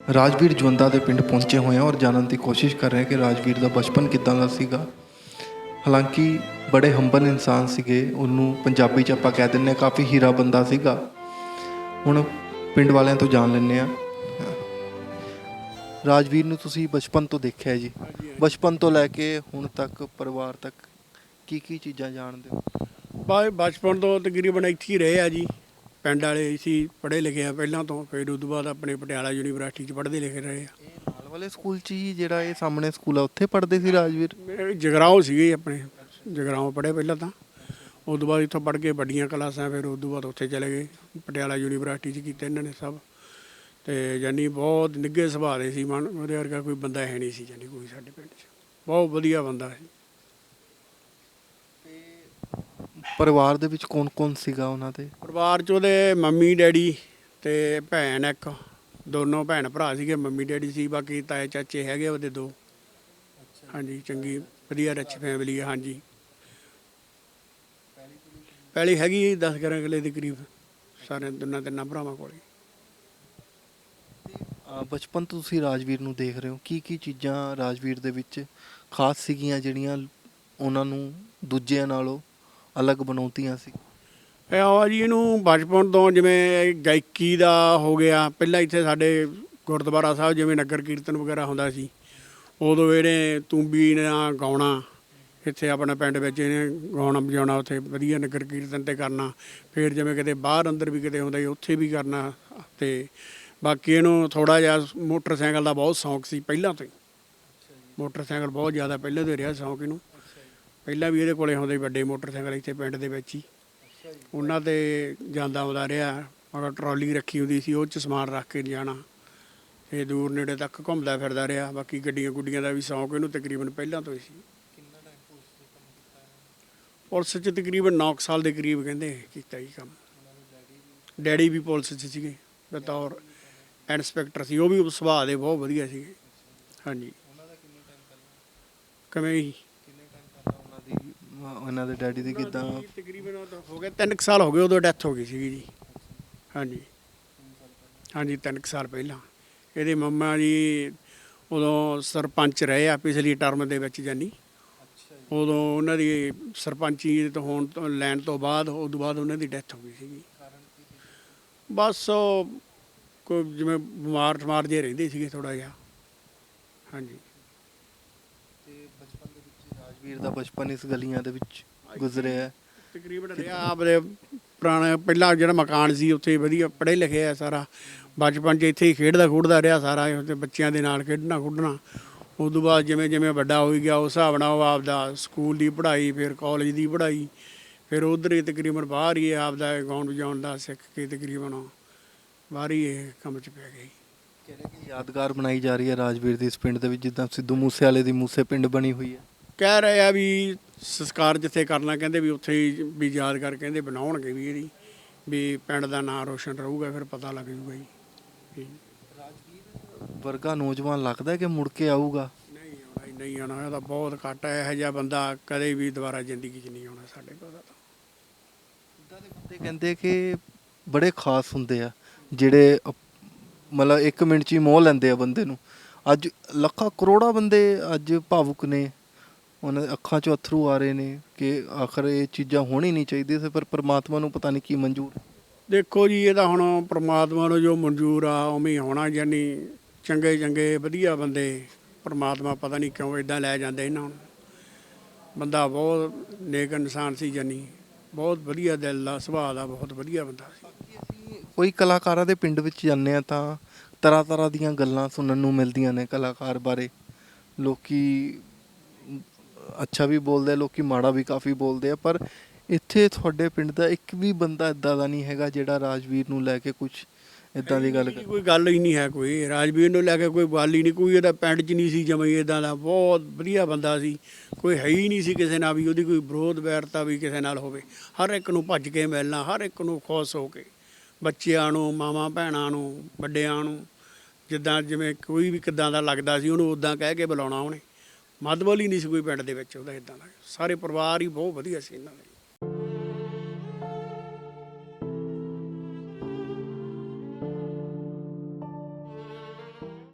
ਰਾਜਵੀਰ ਜਵੰਦਾ ਦੇ ਪਿੰਡ ਪਹੁੰਚੇ ਹੋਏ ਹਾਂ ਔਰ ਜਾਣਨ ਦੀ ਕੋਸ਼ਿਸ਼ ਕਰ ਰਹੇ ਹਾਂ ਕਿ ਰਾਜਵੀਰ ਦਾ ਬਚਪਨ ਕਿੱਦਾਂ ਦਾ ਸੀਗਾ। ਹਾਲਾਂਕਿ ਬੜੇ ਹੰਬਲ ਇਨਸਾਨ ਸੀਗੇ, ਉਹਨੂੰ ਪੰਜਾਬੀ ਚ ਆਪਾਂ ਕਹਿ ਦਿੰਨੇ ਹਾਂ ਕਾਫੀ ਹੀਰਾ ਬੰਦਾ ਸੀਗਾ। ਹੁਣ ਪਿੰਡ ਵਾਲਿਆਂ ਤੋਂ ਜਾਣ ਲੈਂਦੇ ਆ ਰਾਜਵੀਰ ਨੂੰ ਤੁਸੀਂ ਬਚਪਨ ਤੋਂ ਦੇਖਿਆ ਜੀ। ਬਚਪਨ ਤੋਂ ਲੈ ਕੇ ਹੁਣ ਤੱਕ ਪਰਿਵਾਰ ਤੱਕ ਕੀ ਕੀ ਚੀਜ਼ਾਂ ਜਾਣਦੇ ਹੋ? ਬਾ, ਬਚਪਨ ਤੋਂ ਤਕਰੀਬਨ ਇੱਥੇ ਹੀ ਰਹੇ ਆ ਜੀ। ਪਿੰਡ ਵਾਲੇ ਸੀ ਪੜ੍ਹੇ ਲਿਖੇ ਆ ਪਹਿਲਾਂ ਤੋਂ ਫਿਰ ਉਸ ਤੋਂ ਬਾਅਦ ਆਪਣੇ ਪਟਿਆਲਾ ਯੂਨੀਵਰਸਿਟੀ 'ਚ ਪੜ੍ਹਦੇ ਲਿਖੇ ਰਹੇ ਆ। ਨਾਲ ਵਾਲੇ ਸਕੂਲ ਚ ਹੀ ਜਿਹੜਾ ਇਹ ਸਾਹਮਣੇ ਸਕੂਲ ਆ ਉੱਥੇ ਪੜ੍ਹਦੇ ਸੀ ਰਾਜਵੀਰ? ਮੇਰੇ ਜਗਰਾਉਂ ਸੀਗੇ ਆਪਣੇ ਜਗਰਾਉਂ ਪੜ੍ਹੇ ਪਹਿਲਾਂ ਤਾਂ। ਉਸ ਤੋਂ ਬਾਅਦ ਇੱਥੋਂ ਪੜ੍ਹ ਕੇ ਵੱਡੀਆਂ ਕਲਾਸਾਂ ਫਿਰ ਉਸ ਤੋਂ ਬਾਅਦ ਉੱਥੇ ਚਲੇ ਗਏ ਪਟਿਆਲਾ ਯੂਨੀਵਰਸਿਟੀ 'ਚ ਕੀਤੇ ਇਹਨਾਂ ਨੇ ਸਭ। ਤੇ ਜਾਨੀ ਬਹੁਤ ਨਿੱਘੇ ਸੁਭਾਅ ਦੇ ਸੀ ਮਨ ਉਹਦੇ ਵਰਗਾ ਕੋਈ ਬੰਦਾ ਹੈ ਨਹੀਂ ਸੀ ਜਾਨੀ ਕੋਈ ਸਾਡੇ ਪਿੰਡ 'ਚ। ਬਹੁਤ ਵਧੀਆ ਬੰਦਾ ਸੀ। ਪਰਿਵਾਰ ਦੇ ਵਿੱਚ ਕੌਣ-ਕੌਣ ਸੀਗਾ ਉਹਨਾਂ ਦੇ? ਪਰਿਵਾਰ 'ਚ ਉਹਦੇ ਮੰਮੀ ਡੈਡੀ ਤੇ ਭੈਣ ਇੱਕ। ਦੋਨੋਂ ਭੈਣ ਭਰਾ ਸੀਗੇ ਮੰਮੀ ਡੈਡੀ ਸੀ ਬਾਕੀ ਤਾਏ ਚਾਚੇ ਹੈਗੇ ਉਹਦੇ ਦੋ। ਹਾਂਜੀ ਚੰਗੀ ਵਧੀਆ ਰਿਚ ਫੈਮਿਲੀ ਹੈ ਹਾਂਜੀ। ਪਹਿਲੀ ਹੈਗੀ 10 11 ਕਿਲੇ ਦੇ ਕਰੀਬ ਸਾਰੇ ਦੋਨਾਂ ਤਿੰਨਾਂ ਭਰਾਵਾਂ ਕੋਲੇ। ਅਹ ਬਚਪਨ ਤੋਂ ਤੁਸੀਂ ਰਾਜਵੀਰ ਨੂੰ ਦੇਖ ਰਹੇ ਹੋ। ਕੀ ਕੀ ਚੀਜ਼ਾਂ ਰਾਜਵੀਰ ਦੇ ਵਿੱਚ ਖਾਸ ਸੀਗੀਆਂ ਜਿਹੜੀਆਂ ਉਹਨਾਂ ਨੂੰ ਦੂਜਿਆਂ ਨਾਲੋਂ ਅਲੱਗ ਬਣਾਉਂਦੀਆਂ ਸੀ। ਇਹ ਆ ਜੀ, ਇਹਨੂੰ ਬਚਪਨ ਤੋਂ ਜਿਵੇਂ ਗਾਇਕੀ ਦਾ ਹੋ ਗਿਆ, ਪਹਿਲਾਂ ਇੱਥੇ ਸਾਡੇ ਗੁਰਦੁਆਰਾ ਸਾਹਿਬ ਜਿਵੇਂ ਨਗਰ ਕੀਰਤਨ ਵਗੈਰਾ ਹੁੰਦਾ ਸੀ, ਉਦੋਂ ਇਹਨੇ ਤੂੰਬੀ ਨਾਲ ਗਾਉਣਾ, ਇੱਥੇ ਆਪਣੇ ਪਿੰਡ ਵਿੱਚ ਇਹਨੇ ਗਾਉਣਾ, ਵਜਾਉਣਾ, ਉੱਥੇ ਵਧੀਆ ਨਗਰ ਕੀਰਤਨ ਤੇ ਕਰਨਾ, ਫਿਰ ਜਿਵੇਂ ਕਿਤੇ ਬਾਹਰ ਅੰਦਰ ਵੀ ਕਿਤੇ ਹੁੰਦਾ ਸੀ, ਉੱਥੇ ਵੀ ਕਰਨਾ ਤੇ ਬਾਕੀ ਇਹਨੂੰ ਥੋੜਾ ਜਿਹਾ ਮੋਟਰਸਾਈਕਲ ਦਾ ਬਹੁਤ ਸ਼ੌਂਕ ਸੀ ਪਹਿਲਾਂ ਤੋਂ ਹੀ। ਮੋਟਰਸਾਈਕਲ ਬਹੁਤ ਜ਼ਿਆਦਾ ਪਹਿਲਾਂ ਤੋਂ ਹੀ ਰਿਹਾ ਸ਼ੌਂਕ ਇਹਨੂੰ। ਪਹਿਲਾਂ ਵੀ ਇਹਦੇ ਕੋਲੇ ਹੁੰਦੇ ਵੱਡੇ ਮੋਟਰਸਾਈਕਲ ਇੱਥੇ ਪਿੰਡ ਦੇ ਵਿੱਚ ਹੀ। ਉਹਨਾਂ ਤੇ ਜਾਂਦਾ ਆਉਂਦਾ ਰਿਹਾ ਮਗਰ ਟਰਾਲੀ ਰੱਖੀ ਹੁੰਦੀ ਸੀ ਉਹ ਚ ਸਮਾਨ ਰੱਖ ਕੇ ਜਾਣਾ। ਤੇ ਦੂਰ ਨੇੜੇ ਤੱਕ ਘੁੰਮਦਾ ਫਿਰਦਾ ਰਿਹਾ ਬਾਕੀ ਗੱਡੀਆਂ ਗੁੱਡੀਆਂ ਦਾ ਵੀ ਸ਼ੌਂਕ ਇਹਨੂੰ ਤਕਰੀਬਨ ਪਹਿਲਾਂ ਤੋਂ ਹੀ ਸੀ। ਪੁਲਿਸ ਚ ਤਕਰੀਬਨ 9 ਸਾਲ ਦੇ ਕਰੀਬ ਕਹਿੰਦੇ ਕੀਤਾ ਜੀ ਕੰਮ। ਡੈਡੀ ਵੀ? ਪੁਲਿਸ ਚ ਸੀਗੇ ਬਤੌਰ ਇਨਸਪੈਕਟਰ ਸੀ ਉਹ ਵੀ ਸੁਭਾਅ ਦੇ ਬਹੁਤ ਵਧੀਆ ਸੀਗੇ। ਹਾਂਜੀ। ਕਿਵੇਂ ਉਹਨਾਂ ਦੇ ਡੈਡੀ ਦੀ ਕਿਦਾਂ? ਤਕਰੀਬਨ ਉਹ ਤਾਂ ਹੋ ਗਏ 3 ਸਾਲ ਹੋ ਗਏ ਉਦੋਂ ਡੈਥ ਹੋ ਗਈ ਸੀਗੀ ਜੀ। ਹਾਂਜੀ। ਹਾਂਜੀ 3 ਸਾਲ ਪਹਿਲਾਂ। ਇਹਦੇ ਮੰਮਾ ਜੀ ਉਦੋਂ ਸਰਪੰਚ ਰਹੇ ਆ ਪਿਛਲੀ ਟਰਮ ਦੇ ਵਿੱਚ ਜਾਨੀ। ਉਦੋਂ ਉਹਨਾਂ ਦੀ ਸਰਪੰਚੀ ਤੋਂ ਹੋਣ ਤੋਂ ਲੈਣ ਤੋਂ ਬਾਅਦ ਉਸ ਤੋਂ ਬਾਅਦ ਉਹਨਾਂ ਦੀ ਡੈਥ ਹੋ ਗਈ ਸੀਗੀ। ਬਸ ਉਹ ਕੋਈ ਜਿਵੇਂ ਬਿਮਾਰ ਠਮਾਰ ਜੇ ਰਹਿੰਦੇ ਸੀਗੇ ਥੋੜਾ ਜਿਹਾ। ਹਾਂਜੀ। ਰਾਜਵੀਰ ਦਾ ਬਚਪਨ ਇਸ ਗਲੀਆਂ ਦੇ ਵਿੱਚ ਗੁਜ਼ਰਿਆ ਹੈ। ਤਕਰੀਬਨ ਰਿਹਾ ਆਪਦੇ ਪੁਰਾਣਾ ਪਹਿਲਾ ਜਿਹੜਾ ਮਕਾਨ ਸੀ ਉੱਥੇ ਵਧੀਆ ਪੜ੍ਹੇ ਲਿਖੇ ਆ ਸਾਰਾ। ਬਚਪਨ 'ਚ ਇੱਥੇ ਹੀ ਖੇਡਦਾ ਖੁੱਡਦਾ ਰਿਹਾ ਸਾਰਾ ਤੇ ਬੱਚਿਆਂ ਦੇ ਨਾਲ ਖੇਡਣਾ ਖੁੱਡਣਾ। ਉਸ ਤੋਂ ਬਾਅਦ ਜਿਵੇਂ ਜਿਵੇਂ ਵੱਡਾ ਹੋਈ ਗਿਆ ਉਸ ਹਿਸਾਬ ਨਾਲ ਉਹ ਆਪਦਾ ਸਕੂਲ ਦੀ ਪੜ੍ਹਾਈ ਫਿਰ ਕਾਲਜ ਦੀ ਪੜ੍ਹਾਈ ਫਿਰ ਉਧਰ ਹੀ ਤਕਰੀਬਨ ਬਾਹਰ ਹੀ ਆਪਦਾ ਗਾਉਣ ਵਜਾਉਣ ਦਾ ਸਿੱਖ ਕੇ ਤਕਰੀਬਨ ਬਾਹਰ ਹੀ ਇਹ ਕੰਮ 'ਚ ਪੈ ਗਈ ਕਹਿੰਦੇ ਕਿ ਯਾਦਗਾਰ ਬਣਾਈ ਜਾ ਰਹੀ ਹੈ ਰਾਜਵੀਰ ਦੀ ਇਸ ਪਿੰਡ ਦੇ ਵਿੱਚ ਜਿੱਦਾਂ ਸਿੱਧੂ ਮੂਸੇ ਵਾਲੇ ਦੀ ਮੂਸੇ ਪਿੰਡ ਬਣੀ ਹੋਈ ਹੈ? ਕਹਿ ਰਹੇ ਆ ਵੀ ਸੰਸਕਾਰ ਜਿੱਥੇ ਕਰਨਾ ਕਹਿੰਦੇ ਵੀ ਉੱਥੇ ਹੀ ਵੀ ਯਾਦਗਾਰ ਕਹਿੰਦੇ ਬਣਾਉਣਗੇ ਵੀ ਇਹਦੀ ਵੀ ਪਿੰਡ ਦਾ ਨਾਂ ਰੋਸ਼ਨ ਰਹੂਗਾ ਫਿਰ ਪਤਾ ਲੱਗ ਜੂਗਾ ਜੀ। ਵਰਗਾ ਨੌਜਵਾਨ ਲੱਗਦਾ ਕਿ ਮੁੜ ਕੇ ਆਊਗਾ? ਨਹੀਂ ਆਉਣਾ ਨਹੀਂ ਆਉਣਾ ਇਹਦਾ ਬਹੁਤ ਘੱਟ ਹੈ ਇਹੋ ਜਿਹਾ ਬੰਦਾ ਕਦੇ ਵੀ ਦੁਬਾਰਾ ਜ਼ਿੰਦਗੀ 'ਚ ਨਹੀਂ ਆਉਣਾ ਸਾਡੇ ਕੋਲ ਤਾਂ। ਇਦਾਂ ਦੇ ਬੰਦੇ ਕਹਿੰਦੇ ਕਿ ਬੜੇ ਖਾਸ ਹੁੰਦੇ ਆ ਜਿਹੜੇ ਮਤਲਬ 1 ਮਿੰਟ 'ਚ ਹੀ ਮੋਹ ਲੈਂਦੇ ਆ ਬੰਦੇ ਨੂੰ। ਅੱਜ ਲੱਖਾਂ ਕਰੋੜਾਂ ਬੰਦੇ ਅੱਜ ਭਾਵੁਕ ਨੇ। ਉਹਨਾਂ ਦੇ ਅੱਖਾਂ 'ਚੋਂ ਅਥਰੂ ਆ ਰਹੇ ਨੇ ਕਿ ਆਖਰ ਇਹ ਚੀਜ਼ਾਂ ਹੋਣੀ ਨਹੀਂ ਚਾਹੀਦੀ ਸੀ ਪਰ ਪ੍ਰਮਾਤਮਾ ਨੂੰ ਪਤਾ ਨਹੀਂ ਕੀ ਮਨਜ਼ੂਰ। ਦੇਖੋ ਜੀ ਇਹ ਤਾਂ ਹੁਣ ਪ੍ਰਮਾਤਮਾ ਨੂੰ ਜੋ ਮਨਜ਼ੂਰ ਆ ਉਵੇਂ ਹੀ ਹੋਣਾ ਜਾਨੀ ਚੰਗੇ ਚੰਗੇ ਵਧੀਆ ਬੰਦੇ ਪ੍ਰਮਾਤਮਾ ਪਤਾ ਨਹੀਂ ਕਿਉਂ ਇਦਾਂ ਲੈ ਜਾਂਦੇ ਇਹਨਾਂ ਨੂੰ। ਬੰਦਾ ਬਹੁਤ ਨੇਕ ਇਨਸਾਨ ਸੀ ਜਾਨੀ ਬਹੁਤ ਵਧੀਆ ਦਿਲ ਦਾ ਸੁਭਾਅ ਦਾ ਬਹੁਤ ਵਧੀਆ ਬੰਦਾ ਸੀ। ਕੋਈ ਕਲਾਕਾਰਾਂ ਦੇ ਪਿੰਡ ਵਿੱਚ ਜਾਂਦੇ ਆ ਤਾਂ ਤਰ੍ਹਾਂ ਤਰ੍ਹਾਂ ਦੀਆਂ ਗੱਲਾਂ ਸੁਣਨ ਨੂੰ ਮਿਲਦੀਆਂ ਨੇ ਕਲਾਕਾਰ ਬਾਰੇ। ਲੋਕੀ ਅੱਛਾ ਵੀ ਬੋਲਦੇ ਆ ਲੋਕੀ ਮਾੜਾ ਵੀ ਕਾਫੀ ਬੋਲਦੇ ਆ ਪਰ ਇੱਥੇ ਤੁਹਾਡੇ ਪਿੰਡ ਦਾ ਇੱਕ ਵੀ ਬੰਦਾ ਇਦਾਂ ਦਾ ਨਹੀਂ ਹੈਗਾ ਜਿਹੜਾ ਰਾਜਵੀਰ ਨੂੰ ਲੈ ਕੇ ਕੁਝ ਇਦਾਂ ਦੀ ਗੱਲ ਕੋਈ ਗੱਲ ਹੀ ਨਹੀਂ ਹੈ ਕੋਈ। ਰਾਜਵੀਰ ਨੂੰ ਲੈ ਕੇ ਕੋਈ ਗੱਲ ਹੀ ਨਹੀਂ ਕੋਈ ਇਹਦਾ ਪਿੰਡ 'ਚ ਨਹੀਂ ਸੀ ਜਮਈ ਇਦਾਂ ਦਾ। ਬਹੁਤ ਵਧੀਆ ਬੰਦਾ ਸੀ। ਕੋਈ ਹੈ ਹੀ ਨਹੀਂ ਸੀ ਕਿਸੇ ਨਾਲ ਵੀ ਉਹਦੀ ਕੋਈ ਵਿਰੋਧ ਵੈਰਤਾ ਵੀ ਕਿਸੇ ਨਾਲ ਹੋਵੇ। ਹਰ ਇੱਕ ਨੂੰ ਭੱਜ ਕੇ ਮਿਲਣਾ ਹਰ ਇੱਕ ਨੂੰ ਖੁਸ਼ ਹੋ ਕੇ। ਬੱਚਿਆਂ ਨੂੰ ਮਾਵਾਂ ਭੈਣਾਂ ਨੂੰ ਵੱਡਿਆਂ ਨੂੰ ਜਿੱਦਾਂ ਜਿਵੇਂ ਕੋਈ ਵੀ ਕਿੱਦਾਂ ਦਾ ਲੱਗਦਾ ਸੀ ਉਹਨੂੰ ਉਦਾਂ ਕਹਿ ਕੇ ਬੁਲਾਉਣਾ ਉਹਨੇ। ਮਦਬਲ ਹੀ ਨਹੀਂ ਸੀ ਕੋਈ ਪਿੰਡ ਦੇ ਵਿੱਚ ਉਹਦਾ ਇਦਾਂ ਦਾ। ਸਾਰੇ ਪਰਿਵਾਰ ਹੀ ਬਹੁਤ ਵਧੀਆ ਸੀ ਇਹਨਾਂ ਦਾ।